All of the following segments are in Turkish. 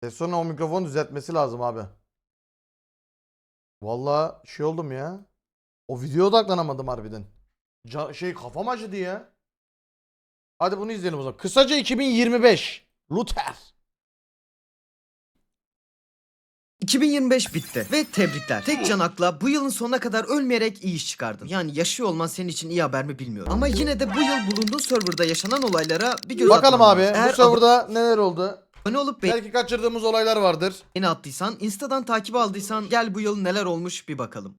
Teson'un o mikrofonu düzeltmesi lazım abi. Vallahi şey oldum ya. O videoya odaklanamadım harbiden. Ca- şey kafam acıdı ya. Hadi bunu izleyelim o zaman. Kısaca 2025. Luther. 2025 bitti ve tebrikler. Tek canakla bu yılın sonuna kadar ölmeyerek iyi iş çıkardın. Yani yaşıyor olman senin için iyi haber mi bilmiyorum. Ama yine de bu yıl bulunduğun serverda yaşanan olaylara bir göz Bakalım atman abi. lazım. Eğer Bu serverda neler oldu? Abone olup Belki kaçırdığımız olaylar vardır. attıysan, Insta'dan takip aldıysan gel bu yıl neler olmuş bir bakalım.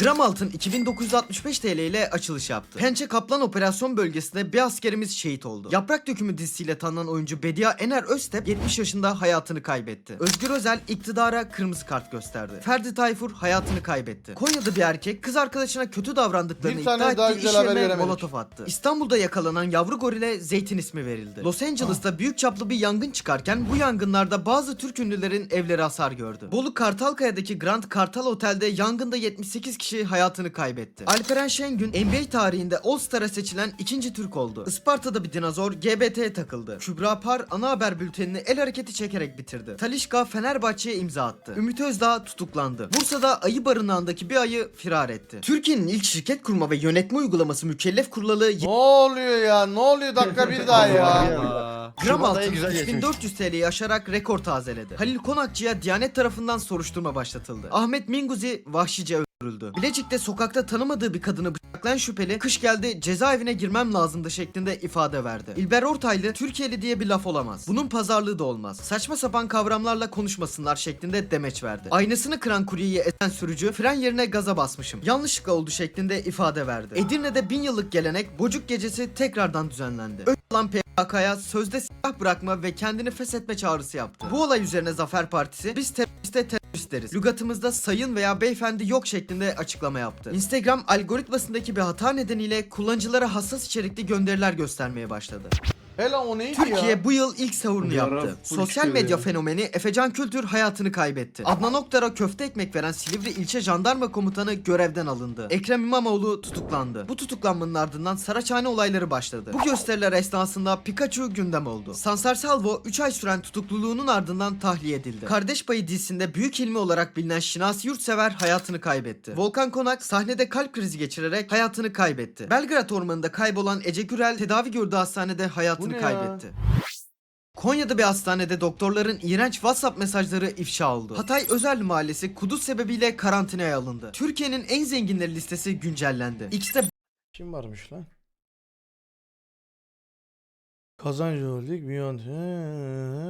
Gram altın 2965 TL ile açılış yaptı. Pençe Kaplan operasyon bölgesinde bir askerimiz şehit oldu. Yaprak Dökümü dizisiyle tanınan oyuncu Bedia Ener Öztep 70 yaşında hayatını kaybetti. Özgür Özel iktidara kırmızı kart gösterdi. Ferdi Tayfur hayatını kaybetti. Konya'da bir erkek kız arkadaşına kötü davrandıklarını Bir tane iddia daha ettiği güzel iş haber yerine veremedik. molotof attı. İstanbul'da yakalanan yavru gorile Zeytin ismi verildi. Los Angeles'ta büyük çaplı bir yangın çıkarken bu yangınlarda bazı Türk ünlülerin evleri hasar gördü. Bolu Kartalkaya'daki Grand Kartal Otel'de yangında 78 kişi hayatını kaybetti. Alperen Şengün NBA tarihinde All-Star'a seçilen ikinci Türk oldu. Isparta'da bir dinozor GBT'ye takıldı. Kübra Par ana haber bültenini el hareketi çekerek bitirdi. Talişka Fenerbahçe'ye imza attı. Ümit Özdağ tutuklandı. Bursa'da ayı barınağındaki bir ayı firar etti. Türkiye'nin ilk şirket kurma ve yönetme uygulaması mükellef kurulalı Ne oluyor ya? Ne oluyor dakika bir daha ya? Gram altın güzel geçmiş. 3400 TL'yi aşarak rekor tazeledi. Halil Konakçı'ya Diyanet tarafından soruşturma başlatıldı. Ahmet Minguzi vahşice öldürüldü. Bilecik'te sokakta tanımadığı bir kadını bıçaklayan şüpheli kış geldi cezaevine girmem lazımdı şeklinde ifade verdi. İlber Ortaylı Türkiye'li diye bir laf olamaz. Bunun pazarlığı da olmaz. Saçma sapan kavramlarla konuşmasınlar şeklinde demeç verdi. Aynasını kıran kuryeyi esen sürücü fren yerine gaza basmışım. Yanlışlıkla oldu şeklinde ifade verdi. Edirne'de bin yıllık gelenek Bocuk Gecesi tekrardan düzenlendi. Öcalan PKK'ya sözde silah bırakma ve kendini feshetme çağrısı yaptı. Bu olay üzerine Zafer Partisi biz teröriste terörist deriz. Lügatımızda sayın veya beyefendi yok şeklinde açıklama yaptı. Instagram algoritmasındaki bir hata nedeniyle kullanıcılara hassas içerikli gönderiler göstermeye başladı. Hele o neydi Türkiye ya? bu yıl ilk sahurunu ara yaptı. Sosyal medya ya. fenomeni Efecan Kültür hayatını kaybetti. Adnan Oktar'a köfte ekmek veren Silivri ilçe jandarma komutanı görevden alındı. Ekrem İmamoğlu tutuklandı. Bu tutuklanmanın ardından Saraçhane olayları başladı. Bu gösteriler esnasında Pikachu gündem oldu. Sansar Salvo 3 ay süren tutukluluğunun ardından tahliye edildi. Kardeş Payı dizisinde büyük ilmi olarak bilinen Şinasi Yurtsever hayatını kaybetti. Volkan Konak sahnede kalp krizi geçirerek hayatını kaybetti. Belgrad Ormanı'nda kaybolan Ece Gürel tedavi gördüğü hastanede Bu hayatını kaybetti. Konya'da bir hastanede doktorların iğrenç WhatsApp mesajları ifşa oldu. Hatay Özel Mahallesi kuduz sebebiyle karantinaya alındı. Türkiye'nin en zenginleri listesi güncellendi. X'te Kim varmış lan? Kazancı Holding Beyond.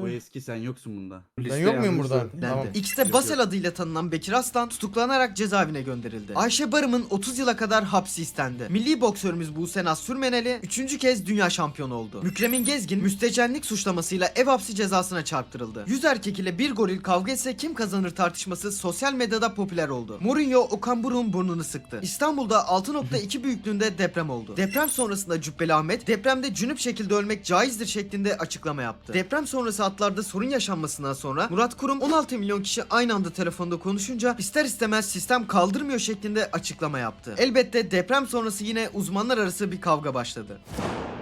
Bu He. eski sen yoksun bunda. Ben yok muyum burada? Dendi. Tamam. X'te Basel yok. adıyla tanınan Bekir Aslan tutuklanarak cezaevine gönderildi. Ayşe Barım'ın 30 yıla kadar hapsi istendi. Milli boksörümüz Buse Naz Sürmeneli 3. kez dünya şampiyonu oldu. Mükremin Gezgin müstecenlik suçlamasıyla ev hapsi cezasına çarptırıldı. 100 erkek ile bir goril kavga etse kim kazanır tartışması sosyal medyada popüler oldu. Mourinho Okan Buruk'un burnunu sıktı. İstanbul'da 6.2 büyüklüğünde deprem oldu. Deprem sonrasında Cübbeli Ahmet depremde cünüp şekilde ölmek caizdir şeklinde açıklama yaptı. Deprem sonrası hatlarda sorun yaşanmasından sonra Murat Kurum 16 milyon kişi aynı anda telefonda konuşunca ister istemez sistem kaldırmıyor şeklinde açıklama yaptı. Elbette deprem sonrası yine uzmanlar arası bir kavga başladı.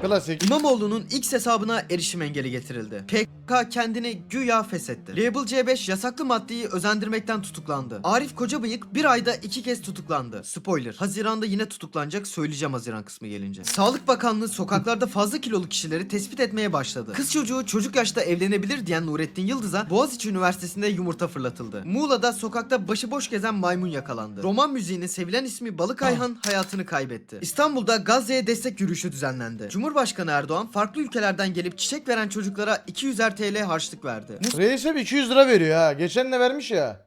Klasik. İmamoğlu'nun X hesabına erişim engeli getirildi. PKK kendini güya feshetti. Label C5 yasaklı maddeyi özendirmekten tutuklandı. Arif Kocabıyık bir ayda iki kez tutuklandı. Spoiler. Haziranda yine tutuklanacak söyleyeceğim Haziran kısmı gelince. Sağlık Bakanlığı sokaklarda fazla kilolu kişileri tespit etmeye başladı. Kız çocuğu çocuk yaşta evlenebilir diyen Nurettin Yıldız'a Boğaziçi Üniversitesi'nde yumurta fırlatıldı. Muğla'da sokakta başıboş gezen maymun yakalandı. Roman müziğinin sevilen ismi Balık Ayhan hayatını kaybetti. İstanbul'da Gazze'ye destek yürüyüşü düzenlendi. Cumhurbaşkanı Erdoğan farklı ülkelerden gelip çiçek veren çocuklara 200'er TL harçlık verdi. Reis'e bir 200 lira veriyor ha. Geçen de vermiş ya.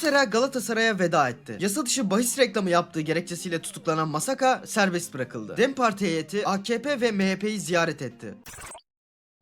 Muslera Galatasaray'a veda etti. Yasa dışı bahis reklamı yaptığı gerekçesiyle tutuklanan Masaka serbest bırakıldı. Dem Parti heyeti AKP ve MHP'yi ziyaret etti.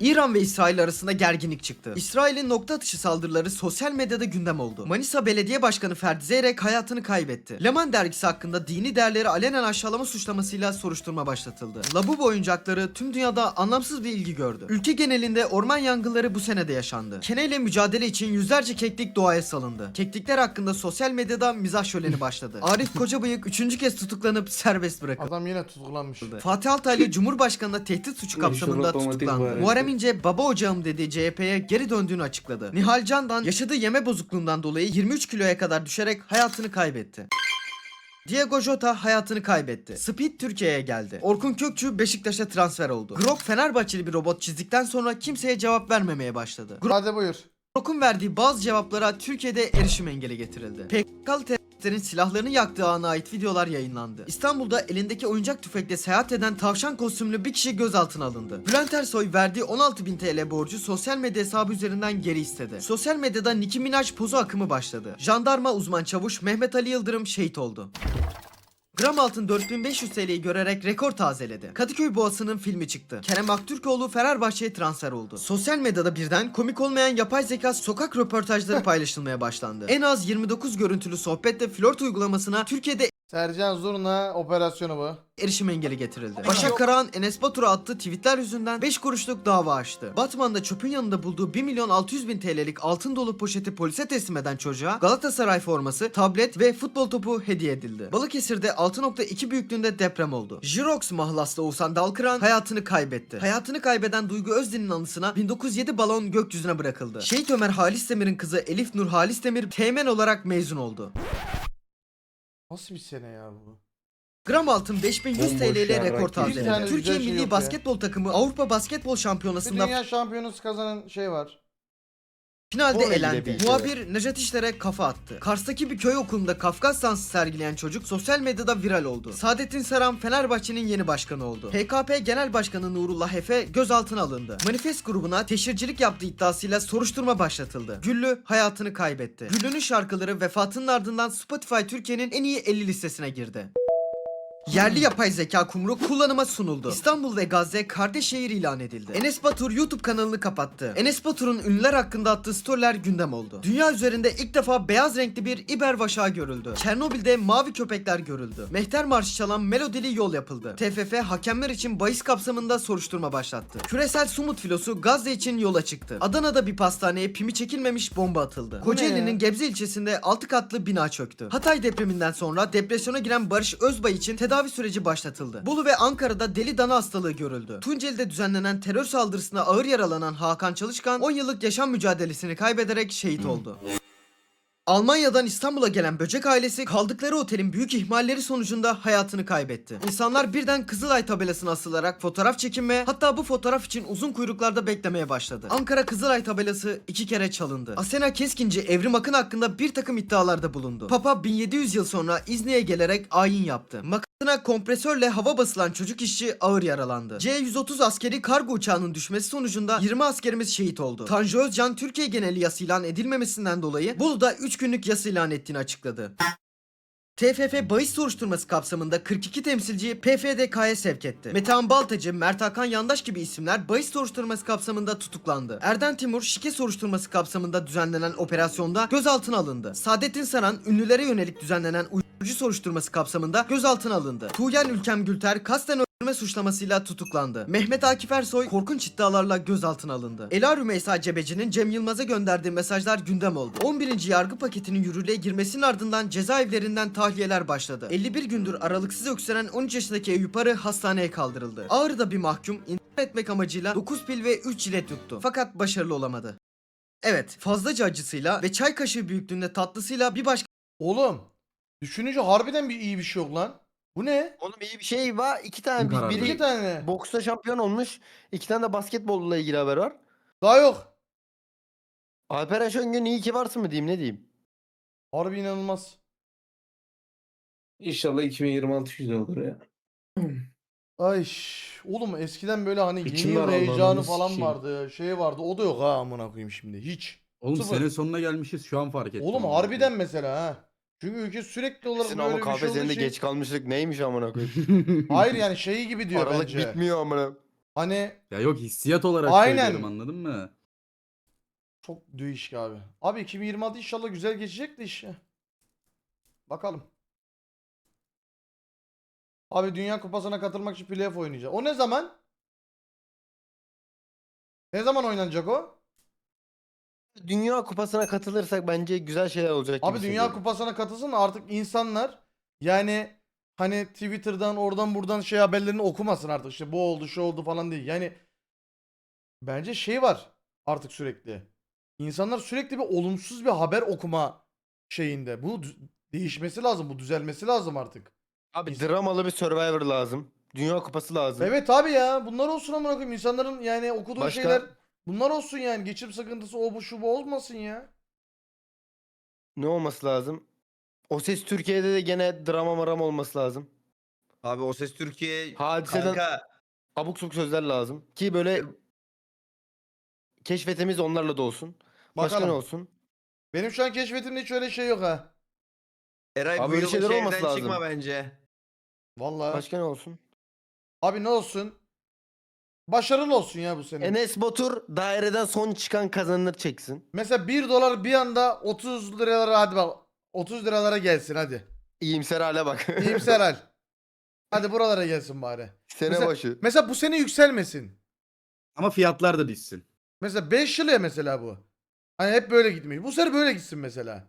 İran ve İsrail arasında gerginlik çıktı. İsrail'in nokta atışı saldırıları sosyal medyada gündem oldu. Manisa Belediye Başkanı Ferdi Zeyrek hayatını kaybetti. Leman dergisi hakkında dini değerleri alenen aşağılama suçlamasıyla soruşturma başlatıldı. Labubu oyuncakları tüm dünyada anlamsız bir ilgi gördü. Ülke genelinde orman yangınları bu senede yaşandı. Keneyle mücadele için yüzlerce keklik doğaya salındı. Keklikler hakkında sosyal medyada mizah şöleni başladı. Arif Kocabıyık üçüncü kez tutuklanıp serbest bırakıldı. Adam yine tutuklanmış. Fatih Altaylı Cumhurbaşkanı'na tehdit suçu kapsamında tutuklandı. Muharrem İnce baba ocağım dediği CHP'ye geri döndüğünü açıkladı. Nihal Candan yaşadığı yeme bozukluğundan dolayı 23 kiloya kadar düşerek hayatını kaybetti. Diego Jota hayatını kaybetti. Speed Türkiye'ye geldi. Orkun Kökçü Beşiktaş'a transfer oldu. Grok Fenerbahçeli bir robot çizdikten sonra kimseye cevap vermemeye başladı. Hadi buyur. Grok'un verdiği bazı cevaplara Türkiye'de erişim engeli getirildi. PKK'lı teröristlerin silahlarını yaktığı ana ait videolar yayınlandı. İstanbul'da elindeki oyuncak tüfekle seyahat eden tavşan kostümlü bir kişi gözaltına alındı. Bülent Ersoy verdiği 16.000 TL borcu sosyal medya hesabı üzerinden geri istedi. Sosyal medyada Nicki Minaj pozu akımı başladı. Jandarma uzman çavuş Mehmet Ali Yıldırım şehit oldu. Gram altın 4500 TL'yi görerek rekor tazeledi. Kadıköy Boğası'nın filmi çıktı. Kerem Aktürkoğlu Fenerbahçe'ye transfer oldu. Sosyal medyada birden komik olmayan yapay zeka sokak röportajları paylaşılmaya başlandı. En az 29 görüntülü sohbetle flört uygulamasına Türkiye'de Sercan Zurna operasyonu bu. erişim engeli getirildi. Başak Karahan Enes Batur'a attığı tweetler yüzünden 5 kuruşluk dava açtı. Batman'da çöpün yanında bulduğu 1 milyon 600 bin TL'lik altın dolu poşeti polise teslim eden çocuğa Galatasaray forması, tablet ve futbol topu hediye edildi. Balıkesir'de 6.2 büyüklüğünde deprem oldu. Jirox mahlaslı Oğuzhan Dalkıran hayatını kaybetti. Hayatını kaybeden Duygu Özdin'in anısına 1907 balon gökyüzüne bırakıldı. Şehit Ömer Halis Demir'in kızı Elif Nur Halis Demir teğmen olarak mezun oldu. Nasıl bir sene ya bu? Gram altın 5100 Bomboş TL ile rekor. Bir tazeledi. Türkiye şey milli yok ya. basketbol takımı Avrupa Basketbol Bir Şampiyonası'nda dünya şampiyonası kazanan şey var. Finalde Oraya elendi. gidebildi. Muhabir Nejat İşler'e kafa attı. Kars'taki bir köy okulunda Kafkas dansı sergileyen çocuk sosyal medyada viral oldu. Saadettin Saran Fenerbahçe'nin yeni başkanı oldu. PKP Genel Başkanı Nurullah Efe gözaltına alındı. Manifest grubuna teşhircilik yaptığı iddiasıyla soruşturma başlatıldı. Güllü hayatını kaybetti. Güllü'nün şarkıları vefatının ardından Spotify Türkiye'nin en iyi 50 listesine girdi. Yerli yapay zeka kumru kullanıma sunuldu. İstanbul ve Gazze kardeş şehir ilan edildi. Enes Batur YouTube kanalını kapattı. Enes Batur'un ünlüler hakkında attığı storyler gündem oldu. Dünya üzerinde ilk defa beyaz renkli bir İber vaşağı görüldü. Çernobil'de mavi köpekler görüldü. Mehter marşı çalan melodili yol yapıldı. TFF hakemler için bahis kapsamında soruşturma başlattı. Küresel Sumut filosu Gazze için yola çıktı. Adana'da bir pastaneye pimi çekilmemiş bomba atıldı. Kocaeli'nin Gebze ilçesinde 6 katlı bina çöktü. Hatay depreminden sonra depresyona giren Barış Özbay için tedavi süreci başlatıldı. Bolu ve Ankara'da deli dana hastalığı görüldü. Tunceli'de düzenlenen terör saldırısında ağır yaralanan Hakan Çalışkan 10 yıllık yaşam mücadelesini kaybederek şehit oldu. Almanya'dan İstanbul'a gelen böcek ailesi kaldıkları otelin büyük ihmalleri sonucunda hayatını kaybetti. İnsanlar birden Kızılay tabelasına asılarak fotoğraf çekinmeye hatta bu fotoğraf için uzun kuyruklarda beklemeye başladı. Ankara Kızılay tabelası iki kere çalındı. Asena Keskinci Evrim Akın hakkında bir takım iddialarda bulundu. Papa 1700 yıl sonra İzni'ye gelerek ayin yaptı. Makasına kompresörle hava basılan çocuk işçi ağır yaralandı. C-130 askeri kargo uçağının düşmesi sonucunda 20 askerimiz şehit oldu. Tanju Özcan Türkiye geneli yas ilan edilmemesinden dolayı Bolu'da 3 günlük yas ilan ettiğini açıkladı. TFF bahis soruşturması kapsamında 42 temsilciyi PFDK'ya sevk etti. Metehan Baltacı, Mert Hakan Yandaş gibi isimler bahis soruşturması kapsamında tutuklandı. Erden Timur şike soruşturması kapsamında düzenlenen operasyonda gözaltına alındı. Saadettin Saran ünlülere yönelik düzenlenen uyuşturucu soruşturması kapsamında gözaltına alındı. Tuğyen Ülkem Gülter kasten öldürme suçlamasıyla tutuklandı. Mehmet Akif Ersoy korkunç iddialarla gözaltına alındı. Ela Rümeysa Cebeci'nin Cem Yılmaz'a gönderdiği mesajlar gündem oldu. 11. yargı paketinin yürürlüğe girmesinin ardından cezaevlerinden tahliyeler başladı. 51 gündür aralıksız öksüren 13 yaşındaki Eyüp Arı hastaneye kaldırıldı. Ağrı'da bir mahkum intihar etmek amacıyla 9 pil ve 3 jilet yuttu. Fakat başarılı olamadı. Evet, fazlaca acısıyla ve çay kaşığı büyüklüğünde tatlısıyla bir başka Oğlum düşününce harbiden bir iyi bir şey yok lan. Bu ne? Oğlum iyi bir şey var. İki tane karar biri İki tane. boksta şampiyon olmuş. İki tane de basketbolla ilgili haber var. Daha yok. Alperen Şengün iyi ki varsın mı diyeyim ne diyeyim. Harbi inanılmaz. İnşallah 2026 güzel olur ya. Ay oğlum eskiden böyle hani yeni yıl heyecanı falan sikeyim. vardı. Şey vardı. O da yok ha amına koyayım şimdi. Hiç. Oğlum Sıfır. sene sonuna gelmişiz şu an fark ettim. Oğlum harbiden mesela ha. Çünkü ülke sürekli olarak Sizin böyle ama bir şey kahve olduğu üzerinde için- geç kalmışlık neymiş amına koyayım. Hayır yani şeyi gibi diyor Aralık bence. bitmiyor amına. Hani ya yok hissiyat olarak Aynen. söylüyorum anladın mı? çok değişik abi. Abi 2026 inşallah güzel geçecek de iş ya. Bakalım. Abi Dünya Kupası'na katılmak için playoff oynayacağız. O ne zaman? Ne zaman oynanacak o? Dünya kupasına katılırsak bence güzel şeyler olacak gibi Abi Dünya hissediyorum. Kupası'na katılsın artık insanlar yani hani Twitter'dan oradan buradan şey haberlerini okumasın artık işte bu oldu şu oldu falan değil. Yani bence şey var artık sürekli. İnsanlar sürekli bir olumsuz bir haber okuma şeyinde. Bu dü- değişmesi lazım. Bu düzelmesi lazım artık. Abi dramalı bir Survivor lazım. Dünya kupası lazım. Evet abi ya bunlar olsun amına koyayım. İnsanların yani okuduğu Başka- şeyler bunlar olsun yani. Geçim sıkıntısı o bu şu bu olmasın ya. Ne olması lazım? O ses Türkiye'de de gene drama maram olması lazım. Abi o ses Türkiye Hadiseden kanka abuk subuk sözler lazım. Ki böyle keşfetimiz onlarla da olsun. Başka Bakalım. ne olsun? Benim şu an keşfetimde hiç öyle şey yok ha. Eray Abi bu öyle yıl şeyler şeyden olması lazım. çıkma bence. Vallahi. Başka ne olsun? Abi ne olsun? Başarılı olsun ya bu sene. Enes Batur daireden son çıkan kazanır çeksin. Mesela 1 dolar bir anda 30 liralara hadi bak 30 liralara gelsin hadi. İyimser hale bak. İyimser hal. Hadi buralara gelsin bari. Sene Mesela- başı. Mesela bu sene yükselmesin. Ama fiyatlar da düşsün. Mesela 5 yıl ya mesela bu. Hani hep böyle gitmiş. Bu sene böyle gitsin mesela.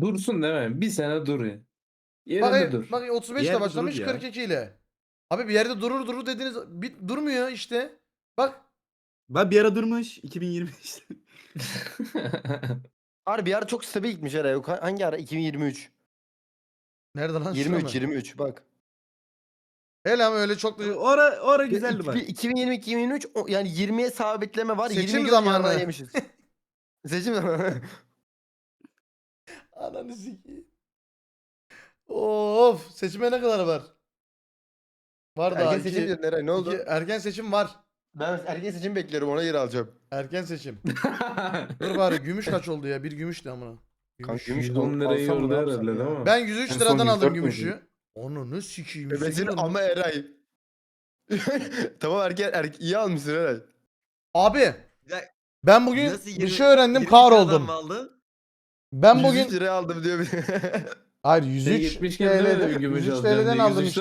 Dursun değil mi? Bir sene dur ya. Yerinde Bak, dur. bak 35 ile başlamış durur ya. 42 ile. Abi bir yerde durur durur dediniz bir, durmuyor işte. Bak Ben bir ara durmuş 2025'te. Harbi bir ara çok stabil gitmiş ara. Yok, Hangi ara? 2023. nerede lan? Şurada 23 mı? 23 bak. Hele ama öyle çok da ora ora güzeldi bak. 2020 2023 o- yani 20'ye sabitleme var. Seçim 20 zamanı. zamanı yemişiz. Seçim zamanı. Ananı sikeyim. Of seçime ne kadar var? Var daha. erken iki- seçim dedin Eray ne oldu? iki- erken seçim var. Ben erken seçim bekliyorum ona göre alacağım. Erken seçim. Dur bari gümüş kaç oldu ya? Bir gümüş de amına. Kanka Gümüş. gümüş 110 lirayı alsam ne yordu yapsam herhalde ya? değil mi? Ben 103 En son liradan aldım 104 müydü? gümüşü. Onu ne sikeyim? Bebesin 108 lira. ama Eray. tamam erken, erken iyi almışsın Eray. Abi Ya, ben bugün nasıl bir 20 şey öğrendim 22 kahroldum. adam mı aldı? Ben 103 bugün liraya aldım diyor hayır Sen 103 70 kere TL'den gümüş 103 alacağım TL'den diye, aldım 103'ten